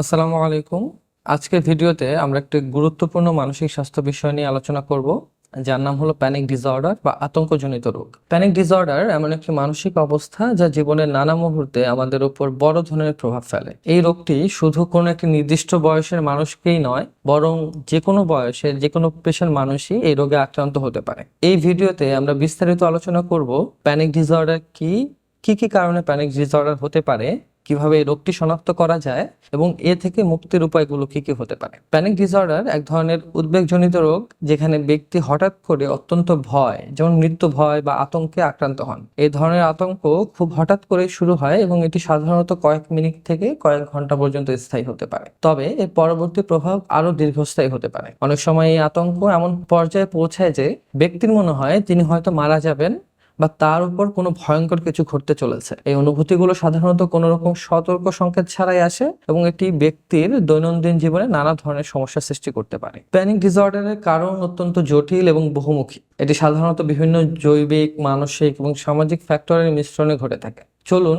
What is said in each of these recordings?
আসসালামু আলাইকুম। আজকের ভিডিওতে আমরা একটি গুরুত্বপূর্ণ মানসিক স্বাস্থ্য বিষয় নিয়ে আলোচনা করব, যার নাম হলো প্যানিক ডিসঅর্ডার বা আতঙ্কজনিত রোগ। প্যানিক ডিসঅর্ডার এমন একটি মানসিক অবস্থা যা জীবনের নানা মুহূর্তে আমাদের উপর বড় ধরনের প্রভাব ফেলে। এই রোগটি শুধু কোনো একটি নির্দিষ্ট বয়সের মানুষকেই নয়, বরং যে কোনো বয়সের যে কোনো পেশার মানুষই এই রোগে আক্রান্ত হতে পারে। এই ভিডিওতে আমরা বিস্তারিত আলোচনা করব প্যানিক ডিসঅর্ডার কি কি কি কারণে প্যানিক ডিসঅর্ডার হতে পারে কীভাবে এই রোগটি শনাক্ত করা যায় এবং এ থেকে মুক্তির উপায়গুলো কি কি হতে পারে? প্যানিক ডিসঅর্ডার এক ধরনের উদ্বেগজনিত রোগ যেখানে ব্যক্তি হঠাৎ করে অত্যন্ত ভয়, যেমন মৃত্যু ভয় বা আতঙ্কে আক্রান্ত হন। এই ধরনের আতঙ্ক খুব হঠাৎ করে শুরু হয় এবং এটি সাধারণত কয়েক মিনিট থেকে কয়েক ঘণ্টা পর্যন্ত স্থায়ী হতে পারে। তবে এর পরবর্তী প্রভাব আরও দীর্ঘস্থায়ী হতে পারে। অনেক সময় এই আতঙ্ক এমন পর্যায়ে পৌঁছায় যে ব্যক্তির মনে হয় তিনি হয়তো মারা যাবেন বা তার উপর কোনো ভয়ঙ্কর কিছু ঘটতে চলেছে। এই অনুভূতিগুলো সাধারণত কোনো রকম সতর্ক সংকেত ছাড়াই আসে এবং এটি ব্যক্তির দৈনন্দিন জীবনে নানা ধরনের সমস্যা সৃষ্টি করতে পারে। প্যানিক ডিসঅর্ডারের কারণ অত্যন্ত জটিল এবং বহুমুখী। এটি সাধারণত বিভিন্ন জৈবিক, মানসিক এবং সামাজিক ফ্যাক্টরের মিশ্রণে ঘটে থাকে। চলুন,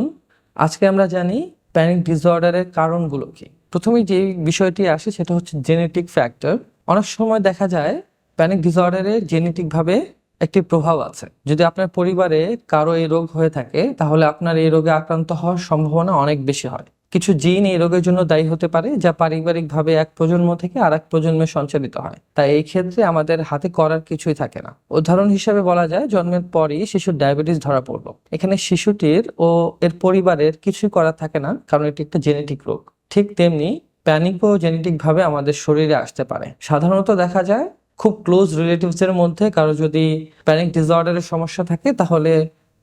আজকে আমরা জানি প্যানিক ডিসঅর্ডারের কারণগুলো কি। প্রথমেই যে বিষয়টি আসে সেটা হচ্ছে জেনেটিক ফ্যাক্টর। অনেক সময় দেখা যায় প্যানিক ডিসঅর্ডারে জেনেটিকভাবে একটি প্রভাব আছে। যদি আপনার পরিবারে কারও এই রোগ হয়ে থাকে, তাহলে আপনার এই রোগে আক্রান্ত হওয়ার সম্ভাবনা অনেক বেশি হয়। কিছু জিন এই রোগের জন্য দায়ী হতে পারে, যা পারিবারিকভাবে এক প্রজন্ম থেকে আর এক প্রজন্মে সঞ্চালিত হয়। তাই এই ক্ষেত্রে আমাদের হাতে করার কিছুই থাকে না। উদাহরণ হিসেবে বলা যায়, জন্মের পরই শিশুর ডায়াবেটিস ধরা পড়ল। এখানে শিশুটির ও এর পরিবারের কিছুই করার থাকে না, কারণ এটি একটা জেনেটিক রোগ। ঠিক তেমনি প্যানিকও জেনেটিক ভাবে আমাদের শরীরে আসতে পারে। সাধারণত দেখা যায় খুব ক্লোজ রিলেটিভসের মধ্যে কারও যদি প্যানিক ডিসঅর্ডারের সমস্যা থাকে তাহলে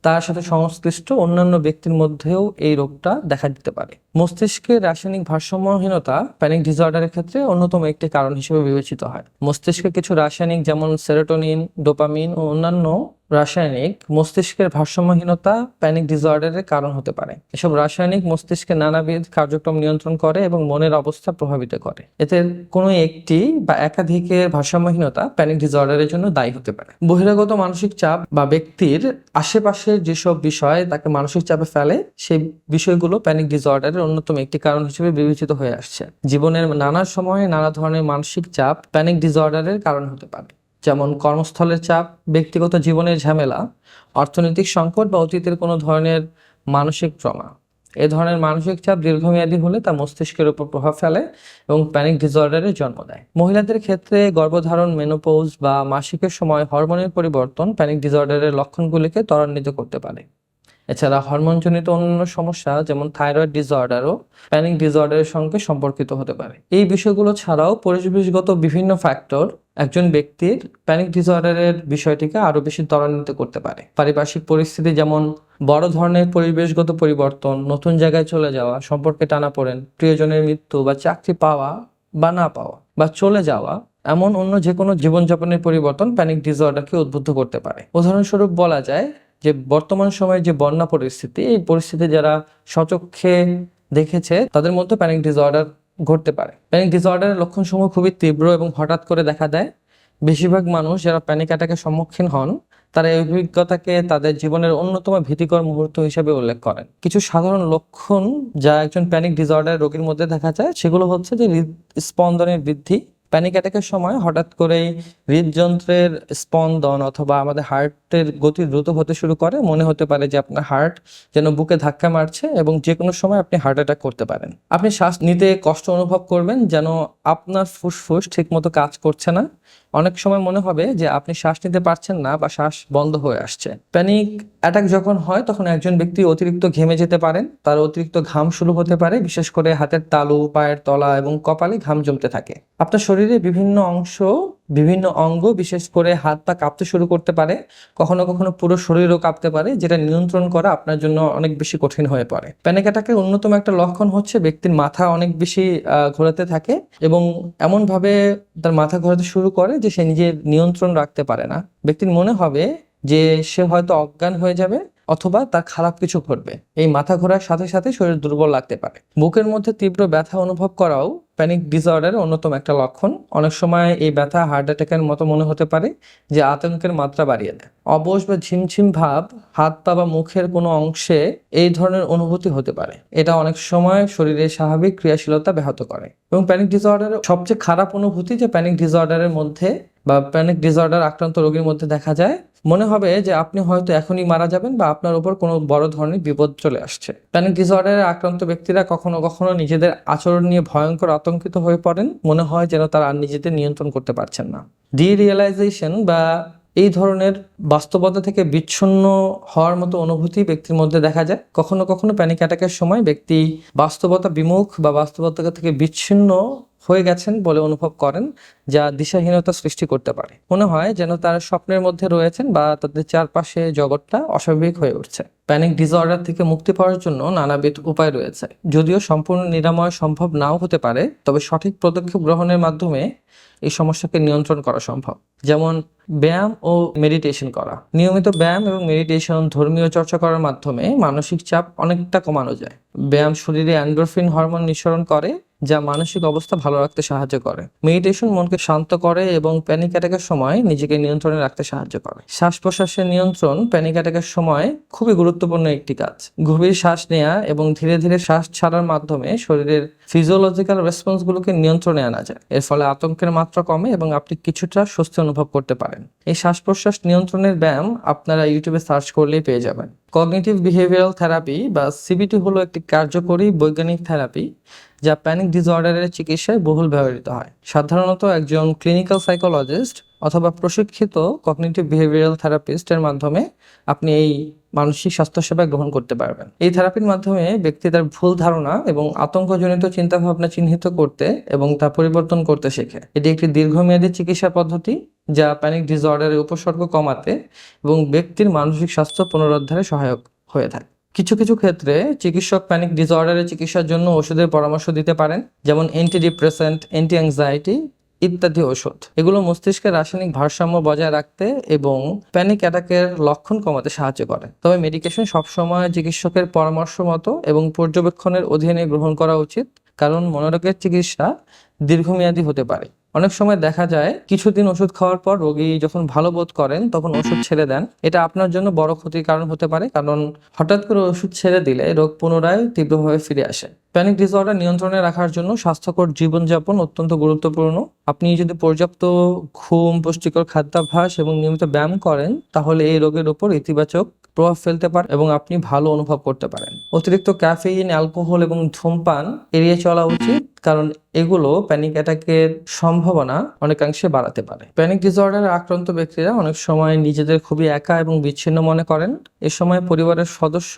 তার সাথে সংশ্লিষ্ট অন্যান্য ব্যক্তির মধ্যেও এই রোগটা দেখা দিতে পারে। মস্তিষ্কের রাসায়নিক ভারসাম্যহীনতা প্যানিক ডিসঅর্ডারের ক্ষেত্রে অন্যতম একটি কারণ হিসেবে বিবেচিত হয়। মস্তিষ্কে কিছু রাসায়নিক যেমন সেরোটোনিন ডোপামিন ও অন্যান্য রাসায়নিক মস্তিষ্কের ভারসাম্যহীনতা প্যানিক ডিসঅর্ডারের কারণ হতে পারে। এসব রাসায়নিক মস্তিষ্কে নানাবিধ কার্যক্রম নিয়ন্ত্রণ করে এবং মনের অবস্থা প্রভাবিত করে। এতে কোনো একটি বা একাধিকের ভারসাম্যহীনতা প্যানিক ডিসঅর্ডারের জন্য দায়ী হতে পারে। বহিরাগত মানসিক চাপ বা ব্যক্তির আশেপাশের যেসব বিষয় তাকে মানসিক চাপে ফেলে, সেই বিষয়গুলো প্যানিক ডিসঅর্ডারের অন্যতম একটি কারণ হিসেবে বিবেচিত হয়ে আসছে। জীবনের নানা সময়ে নানা ধরনের মানসিক চাপ প্যানিক ডিসঅর্ডারের কারণ হতে পারে, যেমন কর্মস্থলের চাপ, ব্যক্তিগত জীবনের ঝামেলা, অর্থনৈতিক সংকট বা অতীতের কোনো ধরনের মানসিক ট্রমা এ ধরনের মানসিক চাপ দীর্ঘমেয়াদী হলে তা মস্তিষ্কের উপর প্রভাব ফেলে এবং প্যানিক ডিসঅর্ডারের জন্ম দেয়। মহিলাদের ক্ষেত্রে গর্ভধারণ মেনোপোজ বা মাসিকের সময় হরমোনের পরিবর্তন প্যানিক ডিসঅর্ডারের লক্ষণগুলিকে ত্বরান্বিত করতে পারে। এছাড়া হরমোনজনিত অন্যান্য সমস্যা যেমন থাইরয়েড ডিসঅর্ডারও প্যানিক ডিসঅর্ডারের সঙ্গে সম্পর্কিত হতে পারে। এই বিষয়গুলো ছাড়াও পরিবেশগত বিভিন্ন ফ্যাক্টর একজন ব্যক্তির প্যানিক ডিসঅর্ডারের বিষয়টিকে আরও বেশি ত্বরান্বিত করতে পারে। পারিপার্শ্বিক পরিস্থিতি যেমন বড় ধরনের পরিবেশগত পরিবর্তন, নতুন জায়গায় চলে যাওয়া, সম্পর্কে টানাপোড়েন প্রিয়জনের মৃত্যু বা চাকরি পাওয়া বা না পাওয়া বা চলে যাওয়া, এমন অন্য যে কোনো জীবনযাপনের পরিবর্তন প্যানিক ডিসঅর্ডারকে উদ্বুদ্ধ করতে পারে। উদাহরণস্বরূপ বলা যায় যে বর্তমান সময়ের যে বন্যা পরিস্থিতি, এই পরিস্থিতি যারা সচক্ষে দেখেছে, তাদের মধ্যে প্যানিক ডিসঅর্ডার ঘটতে পারে। প্যানিক ডিসঅর্ডারের লক্ষণসমূহ খুবই তীব্র এবং হঠাৎ করে দেখা দেয়। বেশিরভাগ মানুষ যারা প্যানিক অ্যাটাকের সম্মুখীন হন, তারা এই অভিজ্ঞতাকে তাদের জীবনের অন্যতম ভীতিকর মুহূর্ত হিসেবে উল্লেখ করেন। কিছু সাধারণ লক্ষণ যা একজন প্যানিক ডিসঅর্ডার রোগীর মধ্যে দেখা যায়, সেগুলো হচ্ছে যে হৃদস্পন্দনের বৃদ্ধি প্যানিক অ্যাটাকের সময় হঠাৎ করে হৃদযন্ত্রের স্পন্দন অথবা আমাদের হার্টের গতি দ্রুত হতে শুরু করে। মনে হতে পারে যে আপনার হার্ট যেন বুকে ধাক্কা মারছে এবং যে কোনো সময় আপনি হার্ট অ্যাটাক করতে পারেন। আপনি শ্বাস নিতে কষ্ট অনুভব করবেন যেন আপনার ফুসফুস ঠিকমতো কাজ করছে না। অনেক সময় মনে হবে যে আপনি শ্বাস নিতে পারছেন না বা শ্বাস বন্ধ হয়ে আসছে। প্যানিক অ্যাটাক যখন হয়, তখন একজন ব্যক্তি অতিরিক্ত ঘেমে যেতে পারেন। তার অতিরিক্ত ঘাম শুরু হতে পারে, বিশেষ করে হাতের তালু, পায়ের তলা এবং কপালে ঘাম জমতে থাকে। আপনার শরীরে বিভিন্ন অংশ বিভিন্ন অঙ্গ, বিশেষ করে হাত পা কাঁপতে শুরু করতে পারে, কখনো কখনো পুরো শরীরও কাঁপতে পারে, যেটা নিয়ন্ত্রণ করা আপনার জন্য অনেক বেশি কঠিন হয়ে পড়ে। প্যানিক অ্যাটাকের অন্যতম একটা লক্ষণ হচ্ছে ব্যক্তির মাথা অনেক বেশি ঘোরাতে থাকে এবং এমনভাবে তার মাথা ঘোরাতে শুরু করে যে সে নিজের নিয়ন্ত্রণ রাখতে পারে না। ব্যক্তির মনে হবে যে সে হয়তো অজ্ঞান হয়ে যাবে অথবা তার খারাপ কিছু ঘটবে। এই মাথা ঘোরার সাথে সাথে শরীর দুর্বল লাগতে পারে। বুকের মধ্যে তীব্র ব্যথা অনুভব করাও প্যানিক ডিসঅর্ডারের অন্যতম একটা লক্ষণ। অনেক সময় এই ব্যথা হার্ট অ্যাটাকের মতো মনে হতে পারে, যে আতঙ্কের মাত্রা বাড়িয়ে দেয়। অবশ বা ঝিমঝিম ভাব, হাত পা বা মুখের কোনো অংশে এই ধরনের অনুভূতি হতে পারে। এটা অনেক সময় শরীরের স্বাভাবিক ক্রিয়াশীলতা ব্যাহত করে। এবং প্যানিক ডিসঅর্ডারের সবচেয়ে খারাপ অনুভূতি যে প্যানিক ডিসঅর্ডারের মধ্যে বা প্যানিক ডিসঅর্ডার আক্রান্ত রোগীর মধ্যে দেখা যায়, মনে হবে যে আপনি হয়তো এখনই মারা যাবেন বা আপনার উপর কোনো বড় ধরনের বিপদ চলে আসছে। প্যানিক ডিসঅর্ডারে আক্রান্ত ব্যক্তিরা কখনো কখনো নিজেদের আচরণ নিয়ে ভয়ঙ্কর আতঙ্কিত হয়ে পড়েন। মনে হয় যেন তারা আর নিজেদের নিয়ন্ত্রণ করতে পারছেন না। ডিরিয়েলাইজেশন বা এই ধরনের বাস্তবতা থেকে বিচ্ছিন্ন হওয়ার মতো অনুভূতি ব্যক্তির মধ্যে দেখা যায়। কখনো কখনো প্যানিক অ্যাটাকের সময় ব্যক্তি বাস্তবতা বিমুখ বা বাস্তবতা থেকে বিচ্ছিন্ন হয়ে গেছেন বলে অনুভব করেন, যা দিশাহীনতা সৃষ্টি করতে পারে। মনে হয় যেন তারা স্বপ্নের মধ্যে রয়েছেন বা তাদের চারপাশে জগৎটা অস্বাভাবিক হয়ে উঠছে। প্যানিক ডিসঅর্ডার থেকে মুক্তি পাওয়ার জন্য নানাবিধ উপায় রয়েছে। যদিও সম্পূর্ণ নিরাময় সম্ভব নাও হতে পারে, তবে সঠিক পদক্ষেপ গ্রহণের মাধ্যমে এই সমস্যাকে নিয়ন্ত্রণ করা সম্ভব। যেমন ব্যায়াম ও মেডিটেশন করা। নিয়মিত ব্যায়াম এবং মেডিটেশন ধর্মীয় চর্চা করার মাধ্যমে মানসিক চাপ অনেকটা কমানো যায়। ব্যায়াম শরীরে অ্যান্ডোরফিন হরমোন নিঃসরণ করে যা মানসিক অবস্থা ভালো রাখতে সাহায্য করে। মেডিটেশন মনকে শান্ত করে এবং প্যানিক অ্যাটাকের সময় নিজেকে নিয়ন্ত্রণে রাখতে সাহায্য করে। শ্বাস প্রশ্বাসের নিয়ন্ত্রণ প্যানিক অ্যাটাকের সময় খুবই গুরুত্বপূর্ণ একটি কাজ। গভীর শ্বাস নেওয়া এবং ধীরে ধীরে শ্বাস ছাড়ার মাধ্যমে শরীরের ফিজিওলজিক্যাল রেসপন্সগুলোকে নিয়ন্ত্রণে আনা যায়। এর ফলে আতঙ্কের মাত্রা কমে এবং আপনি কিছুটা স্বস্তি অনুভব করতে পারেন। এই শ্বাস প্রশ্বাস নিয়ন্ত্রণের ব্যায়াম আপনারা ইউটিউবে সার্চ করলেই পেয়ে যাবেন। কগনিটিভ বিহেভিয়ারাল থেরাপি বা সিবিটি হলো একটি কার্যকরী বৈজ্ঞানিক থেরাপি যা প্যানিক ডিসঅর্ডারের চিকিৎসায় বহুল ব্যবহৃত হয়। সাধারণত একজন ক্লিনিক্যাল সাইকোলজিস্ট অথবা প্রশিক্ষিত কগনিটিভ বিহেভিয়ারাল থেরাপিস্টের মাধ্যমে আপনি এই মানসিক স্বাস্থ্যসেবা গ্রহণ করতে পারবেন। এই থেরাপির মাধ্যমে ব্যক্তি তার ভুল ধারণা এবং আতঙ্কজনিত চিন্তাভাবনা চিহ্নিত করতে এবং তা পরিবর্তন করতে শেখে। এটি একটি দীর্ঘমেয়াদী চিকিৎসা পদ্ধতি যা প্যানিক ডিসঅর্ডারের উপসর্গ কমাতে এবং ব্যক্তির মানসিক স্বাস্থ্য পুনরুদ্ধারে সহায়ক হয়ে থাকে। কিছু কিছু ক্ষেত্রে চিকিৎসক প্যানিক ডিসঅর্ডারের চিকিৎসার জন্য ওষুধের পরামর্শ দিতে পারেন, যেমন অ্যান্টি ডিপ্রেসেন্ট অ্যান্টি অ্যাংজাইটি ইত্যাদি ওষুধ। এগুলো মস্তিষ্কের রাসায়নিক ভারসাম্য বজায় রাখতে এবং প্যানিক অ্যাটাকের লক্ষণ কমাতে সাহায্য করে। তবে মেডিকেশন সবসময় চিকিৎসকের পরামর্শ মতো এবং পর্যবেক্ষণের অধীনে গ্রহণ করা উচিত, কারণ মনোরোগের চিকিৎসা দীর্ঘমেয়াদী হতে পারে। অনেক সময় দেখা যায় কিছুদিন ওষুধ খাওয়ার পর রোগী যখন ভালো বোধ করেন, তখন ওষুধ ছেড়ে দেন। এটা আপনার জন্য বড় ক্ষতির কারণ হতে পারে, কারণ হঠাৎ করে ওষুধ ছেড়ে দিলে রোগ পুনরায় তীব্রভাবে ফিরে আসে। প্যানিক ডিসঅর্ডার নিয়ন্ত্রণে রাখার জন্য স্বাস্থ্যকর জীবনযাপন অত্যন্ত গুরুত্বপূর্ণ। আপনি যদি পর্যাপ্ত ঘুম, পুষ্টিকর খাদ্যাভ্যাস এবং নিয়মিত ব্যায়াম করেন, তাহলে এই রোগের উপর ইতিবাচক প্রভাব ফেলতে পারে এবং আপনি ভালো অনুভব করতে পারেন। অতিরিক্ত ক্যাফেইন, অ্যালকোহল এবং ধূমপান এড়িয়ে চলা উচিত, কারণ এগুলো প্যানিক অ্যাটাকের সম্ভাবনা অনেকাংশে বাড়াতে পারে। প্যানিক ডিসঅর্ডার আক্রান্ত ব্যক্তিরা অনেক সময় নিজেদের খুবই একা এবং বিচ্ছিন্ন মনে করেন। এ সময় পরিবারের সদস্য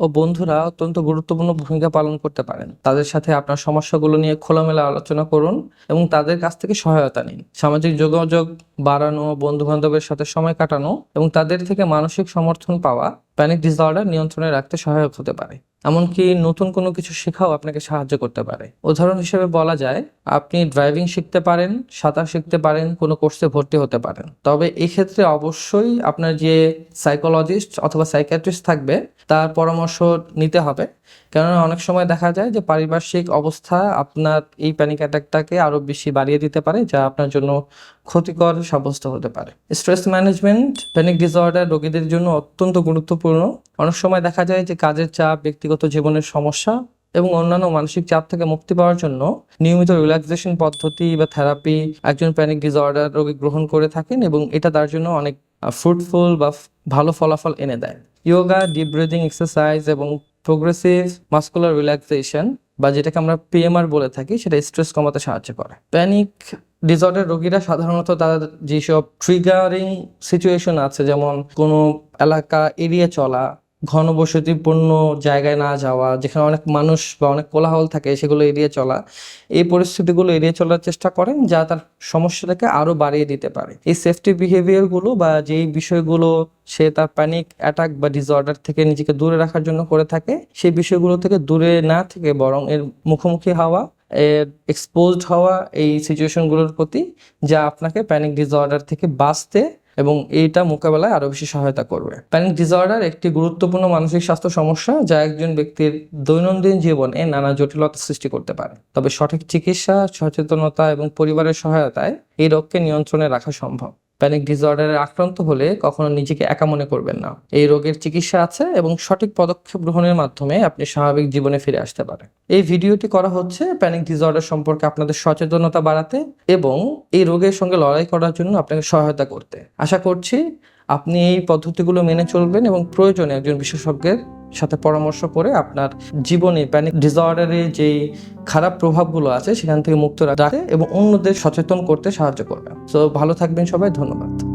ও বন্ধুরা অত্যন্ত গুরুত্বপূর্ণ ভূমিকা পালন করতে পারেন। তাদের সাথে আপনার সমস্যাগুলো নিয়ে খোলামেলা আলোচনা করুন এবং তাদের কাছ থেকে সহায়তা নিন। সামাজিক যোগাযোগ বাড়ানো বন্ধু বান্ধবের সাথে সময় কাটানো এবং তাদের থেকে মানসিক সমর্থন পাওয়া প্যানিক ডিসঅর্ডার নিয়ন্ত্রণে রাখতে সহায়ক হতে পারে। এমনকি নতুন কোনো কিছু শেখাও আপনাকে সাহায্য করতে পারে। উদাহরণ হিসেবে বলা যায়, আপনি ড্রাইভিং শিখতে পারেন, সাঁতার শিখতে পারেন, কোনো কোর্সে ভর্তি হতে পারেন। তবে এক্ষেত্রে অবশ্যই আপনার যে সাইকোলজিস্ট অথবা সাইকিয়াট্রিস্ট থাকবে, তার পরামর্শ নিতে হবে। কেননা অনেক সময় দেখা যায় যে পারিপার্শ্বিক অবস্থা আপনার এই প্যানিক অ্যাটাকটাকে আরও বেশি বাড়িয়ে দিতে পারে, যা আপনার জন্য ক্ষতিকর সাব্যস্ত হতে পারে। স্ট্রেস ম্যানেজমেন্ট প্যানিক ডিসঅর্ডার রোগীদের জন্য অত্যন্ত গুরুত্বপূর্ণ। অনেক সময় দেখা যায় যে কাজের চাপ, ব্যক্তিগত জীবনের সমস্যা এবং অন্যান্য মানসিক চাপ থেকে মুক্তি পাওয়ার জন্য নিয়মিত রিল্যাক্সেশন পদ্ধতি বা থেরাপি একজন প্যানিক ডিসঅর্ডার রোগী গ্রহণ করে থাকেন এবং এটা তার জন্য অনেক ফ্রুটফুল বা ভালো ফলাফল এনে দেয়। ইয়োগা ডিপ ব্রিদিং এক্সারসাইজ এবং প্রোগ্রেসিভ মাস্কুলার রিল্যাক্সেশন বা যেটাকে আমরা পিএমআর বলে থাকি, সেটা স্ট্রেস কমাতে সাহায্য করে। প্যানিক ডিসঅর্ডার রোগীরা সাধারণত তাদের যেসব ট্রিগারিং সিচুয়েশন আছে, যেমন কোনো এলাকা এরিয়া চলা ঘনবসতিপূর্ণ জায়গায় না যাওয়া, যেখানে অনেক মানুষ বা অনেক কোলাহল থাকে, সেগুলো এড়িয়ে চলা, এই পরিস্থিতিগুলো এড়িয়ে চলার চেষ্টা করেন যা তার সমস্যাটাকে আরও বাড়িয়ে দিতে পারে। এই সেফটি বিহেভিয়ারগুলো বা যেই বিষয়গুলো সে তার প্যানিক অ্যাটাক বা ডিসঅর্ডার থেকে নিজেকে দূরে রাখার জন্য করে থাকে, সেই বিষয়গুলো থেকে দূরে না থেকে বরং এর মুখোমুখি হওয়া, এর এক্সপোজড হওয়া এই সিচুয়েশনগুলোর প্রতি যা আপনাকে প্যানিক ডিসঅর্ডার থেকে বাঁচতে এবং এইটা মোকাবেলায় আরও বেশি সহায়তা করবে। প্যানিক ডিসঅর্ডার একটি গুরুত্বপূর্ণ মানসিক স্বাস্থ্য সমস্যা যা একজন ব্যক্তির দৈনন্দিন জীবনে নানা জটিলতা সৃষ্টি করতে পারে। তবে সঠিক চিকিৎসা, সচেতনতা এবং পরিবারের সহায়তায় এই রোগকে নিয়ন্ত্রণে রাখা সম্ভব। প্যানিক ডিসঅর্ডারে আক্রান্ত হলে কখনো নিজেকে একা মনে করবেন না। এই রোগের চিকিৎসা আছে এবং সঠিক পদক্ষেপ গ্রহণের মাধ্যমে আপনি স্বাভাবিক জীবনে ফিরে আসতে পারেন। এই ভিডিওটি করা হচ্ছে প্যানিক ডিসঅর্ডার সম্পর্কে আপনাদের সচেতনতা বাড়াতে এবং এই রোগের সঙ্গে লড়াই করার জন্য আপনাকে সহায়তা করতে। আশা করছি আপনি এই পদ্ধতিগুলো মেনে চলবেন এবং প্রয়োজনে একজন বিশেষজ্ঞের সাথে পরামর্শ করে আপনার জীবনে প্যানিক ডিসঅর্ডারে যে খারাপ প্রভাবগুলো আছে, সেখান থেকে মুক্ত রাখতে এবং অন্যদের সচেতন করতে সাহায্য করবে। তো ভালো থাকবেন সবাই, ধন্যবাদ।